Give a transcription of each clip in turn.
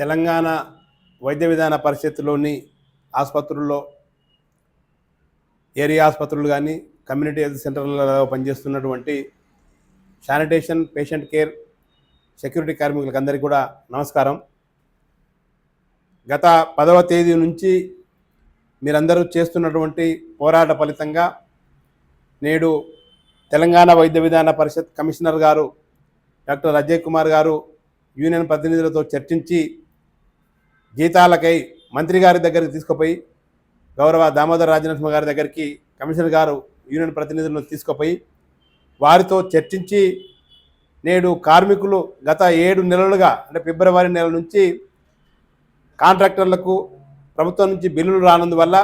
తెలంగాణ వైద్య విధాన పరిషత్తులోని ఆసుపత్రుల్లో ఏరియా ఆసుపత్రులు కానీ కమ్యూనిటీ హెల్త్ సెంటర్లలో పనిచేస్తున్నటువంటి శానిటేషన్ పేషెంట్ కేర్ సెక్యూరిటీ కార్మికులకు కూడా నమస్కారం. గత పదవ తేదీ నుంచి మీరందరూ చేస్తున్నటువంటి పోరాట ఫలితంగా నేడు తెలంగాణ వైద్య విధాన పరిషత్ కమిషనర్ గారు డాక్టర్ అజయ్ కుమార్ గారు యూనియన్ ప్రతినిధులతో చర్చించి జీతాలకై మంత్రి గారి దగ్గరికి తీసుకుపోయి గౌరవ దామోదర రాజనరసింహ గారి దగ్గరికి కమిషనర్ గారు యూనియన్ ప్రతినిధులను తీసుకుపోయి వారితో చర్చించి నేడు కార్మికులు గత ఏడు నెలలుగా అంటే ఫిబ్రవరి నెల నుంచి కాంట్రాక్టర్లకు ప్రభుత్వం నుంచి బిల్లులు రానందువల్ల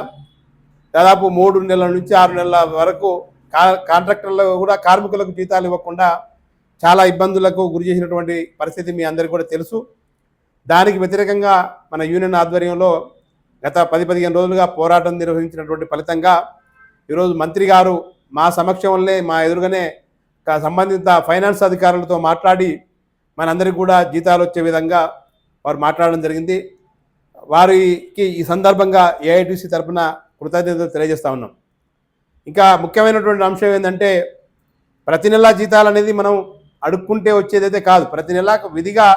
దాదాపు మూడు నెలల నుంచి ఆరు నెలల వరకు కా కాంట్రాక్టర్లకు కూడా కార్మికులకు జీతాలు ఇవ్వకుండా చాలా ఇబ్బందులకు గురి చేసినటువంటి పరిస్థితి మీ అందరికీ కూడా తెలుసు. దానికి వ్యతిరేకంగా మన యూనియన్ ఆధ్వర్యంలో గత పది పదిహేను రోజులుగా పోరాటం నిర్వహించినటువంటి ఫలితంగా ఈరోజు మంత్రి గారు మా సమక్షంలోనే మా ఎదురుగానే సంబంధిత ఫైనాన్స్ అధికారులతో మాట్లాడి మనందరికీ కూడా జీతాలు వచ్చే విధంగా వారు మాట్లాడడం జరిగింది. వారికి ఈ సందర్భంగా ఏఐటీసీ తరఫున కృతజ్ఞతలు తెలియజేస్తా ఉన్నాం. ఇంకా ముఖ్యమైనటువంటి అంశం ఏంటంటే ప్రతి నెలా జీతాలు అనేది మనం అడుక్కుంటే వచ్చేదైతే కాదు. ప్రతి నెల విధిగా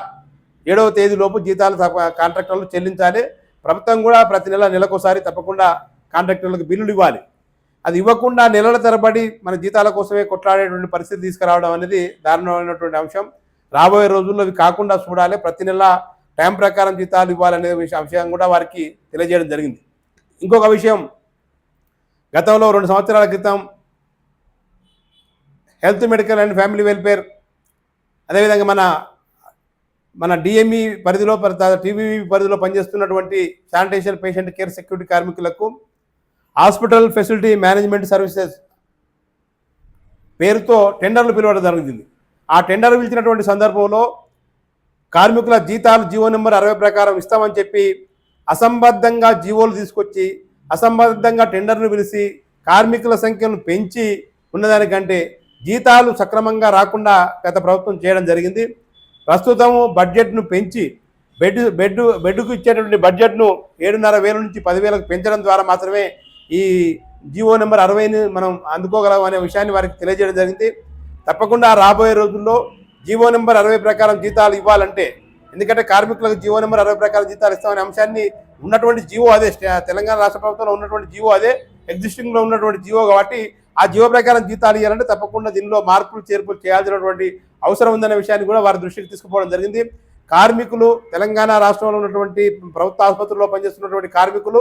ఏడవ తేదీలోపు జీతాలు తప్ప- కాంట్రాక్టర్లు చెల్లించాలి. ప్రభుత్వం కూడా ప్రతి నెల నెలకోసారి తప్పకుండా కాంట్రాక్టర్లకు బిల్లులు ఇవ్వాలి. అది ఇవ్వకుండా నెలల తరబడి మన జీతాల కోసమే కొట్లాడేటువంటి పరిస్థితి తీసుకురావడం అనేది దారుణమైనటువంటి అంశం. రాబోయే రోజుల్లో అవి కాకుండా చూడాలి. ప్రతి నెల టైం ప్రకారం జీతాలు ఇవ్వాలనే అంశం కూడా వారికి తెలియజేయడం జరిగింది. ఇంకొక విషయం. గతంలో రెండు సంవత్సరాల క్రితం health medical and family welfare అదేవిధంగా మన మన డిఎంఈ పరిధిలో టీవీ పరిధిలో పనిచేస్తున్నటువంటి శానిటేషన్ పేషెంట్ కేర్ సెక్యూరిటీ కార్మికులకు హాస్పిటల్ ఫెసిలిటీ మేనేజ్మెంట్ సర్వీసెస్ పేరుతో టెండర్లు పిలవడం జరిగింది. ఆ టెండర్ పిలిచినటువంటి సందర్భంలో కార్మికుల జీతాలు జీవో నెంబర్ అరవై ప్రకారం ఇస్తామని చెప్పి అసంబద్ధంగా జీవోలు తీసుకొచ్చి అసంబద్ధంగా టెండర్ను పిలిచి కార్మికుల సంఖ్యను పెంచి ఉన్నదానికంటే జీతాలు సక్రమంగా రాకుండా గత ప్రభుత్వం చేయడం జరిగింది. ప్రస్తుతం బడ్జెట్ను పెంచి బెడ్ బెడ్ బెడ్కు ఇచ్చేటువంటి బడ్జెట్ను ఏడున్నర వేల నుంచి పదివేలకు పెంచడం ద్వారా మాత్రమే ఈ జీవో నెంబర్ అరవైని మనం అందుకోగలం అనే విషయాన్ని వారికి తెలియజేయడం జరిగింది. తప్పకుండా రాబోయే రోజుల్లో జీవో నెంబర్ అరవై ప్రకారం జీతాలు ఇవ్వాలంటే ఎందుకంటే కార్మికులకు జీవో నెంబర్ అరవై ప్రకారం జీతాలు ఇస్తామనే అంశాన్ని ఉన్నటువంటి జీవో అదే తెలంగాణ రాష్ట్ర ప్రభుత్వంలో ఉన్నటువంటి జీవో అదే ఎగ్జిస్టింగ్లో ఉన్నటువంటి జీవో కాబట్టి ఆ జీవో ప్రకారం జీతాలు ఇవ్వాలంటే తప్పకుండా దీనిలో మార్పులు చేర్పులు చేయాల్సినటువంటి అవసరం ఉందనే విషయాన్ని కూడా వారి దృష్టికి తీసుకుపోవడం జరిగింది. కార్మికులు తెలంగాణ రాష్ట్రంలో ఉన్నటువంటి ప్రభుత్వ ఆసుపత్రుల్లో పనిచేస్తున్నటువంటి కార్మికులు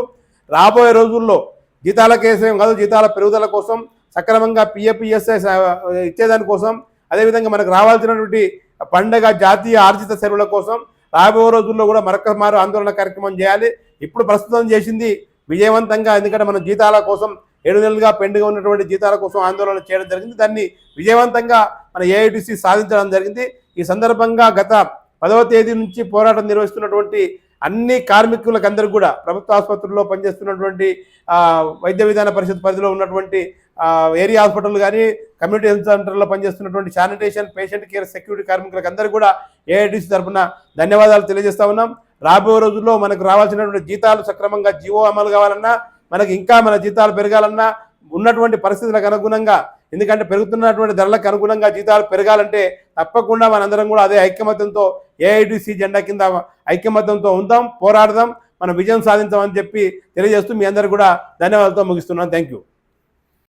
రాబోయే రోజుల్లో జీతాల కేసం కాదు జీతాల పెరుగుదల కోసం సక్రమంగా పిఎఫ్ఈఎస్ఐ ఇచ్చేదానికోసం అదేవిధంగా మనకు రావాల్సినటువంటి పండగ జాతీయ ఆర్జిత సెలవుల కోసం రాబోయే రోజుల్లో కూడా మరొక మారు ఆందోళన కార్యక్రమం చేయాలి. ఇప్పుడు ప్రస్తుతం చేసింది విజయవంతంగా ఎందుకంటే మనం జీతాల కోసం ఏడు నెలలుగా పెండుగా ఉన్నటువంటి జీతాల కోసం ఆందోళన చేయడం జరిగింది. దాన్ని విజయవంతంగా మన ఏఐటీసీ సాధించడం జరిగింది. ఈ సందర్భంగా గత పదవ తేదీ నుంచి పోరాటం నిర్వహిస్తున్నటువంటి అన్ని కార్మికులకందరికీ కూడా ప్రభుత్వ ఆసుపత్రుల్లో పనిచేస్తున్నటువంటి వైద్య విధాన పరిషత్ పరిధిలో ఉన్నటువంటి ఏరియా హాస్పిటల్ కానీ కమ్యూనిటీ హెల్త్ సెంటర్లో పనిచేస్తున్నటువంటి శానిటేషన్ పేషెంట్ కేర్ సెక్యూరిటీ కార్మికులకు కూడా ఏఐటీసీ తరఫున ధన్యవాదాలు తెలియజేస్తా ఉన్నాం. రాబోయే రోజుల్లో మనకు రావాల్సినటువంటి జీతాలు సక్రమంగా జీవో అమలు కావాలన్నా మనకి ఇంకా మన జీతాలు పెరగాలన్నా ఉన్నటువంటి పరిస్థితులకు అనుగుణంగా ఎందుకంటే పెరుగుతున్నటువంటి ధరలకు అనుగుణంగా జీతాలు పెరగాలంటే తప్పకుండా మనందరం కూడా అదే ఐక్యమత్యంతో ఏఐటీసీ జెండా కింద ఐక్యమత్యంతో ఉందాం పోరాడదాం మనం విజయం సాధించామని చెప్పి తెలియజేస్తూ మీ అందరు కూడా ధన్యవాదాలతో ముగిస్తున్నాను. Thank you